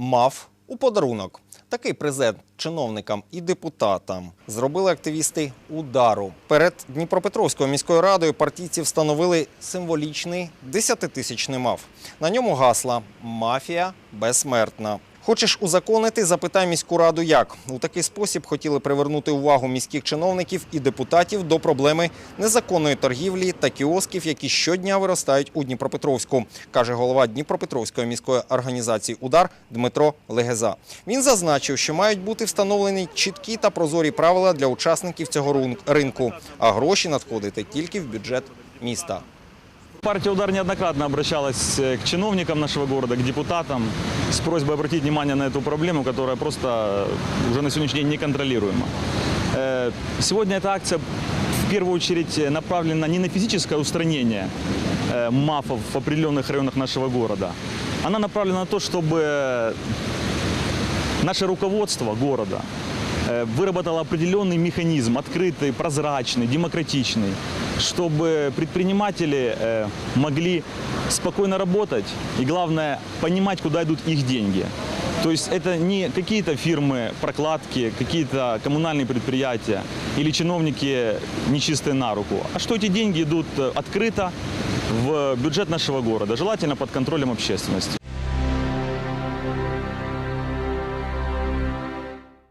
мав у подарунок. Такий презент чиновникам і депутатам зробили активісти удару. Перед Дніпропетровською міською радою партійці встановили символічний десятитисячний маф. На ньому гасла Мафія безсмертна. Хочеш узаконити? Запитай міську раду як. У такий спосіб хотіли привернути увагу міських чиновників і депутатів до проблеми незаконної торгівлі та кіосків, які щодня виростають у Дніпропетровську, каже голова Дніпропетровської міської організації Удар Дмитро Легеза. Він зазначив, що мають бути встановлені чіткі та прозорі правила для учасників цього ринку, а гроші надходити тільки в бюджет міста. Партия «Удар» неоднократно обращалась э, к чиновникам нашего города, к депутатам с просьбой обратить внимание на эту проблему, которая просто э, уже на сегодняшний день неконтролируема. Э, Сегодня эта акция в первую очередь направлена не на физическое устранение мафов в определенных районах нашего города. Она направлена на то, чтобы наше руководство города выработало определенный механизм, открытый, прозрачный, демократичный, чтобы предприниматели э, могли спокойно работать и, главное, понимать, куда идут их деньги. То есть это не какие-то фирмы, прокладки, какие-то коммунальные предприятия или чиновники нечистые на руку, а что эти деньги идут э, открыто в бюджет нашего города, желательно под контролем общественности.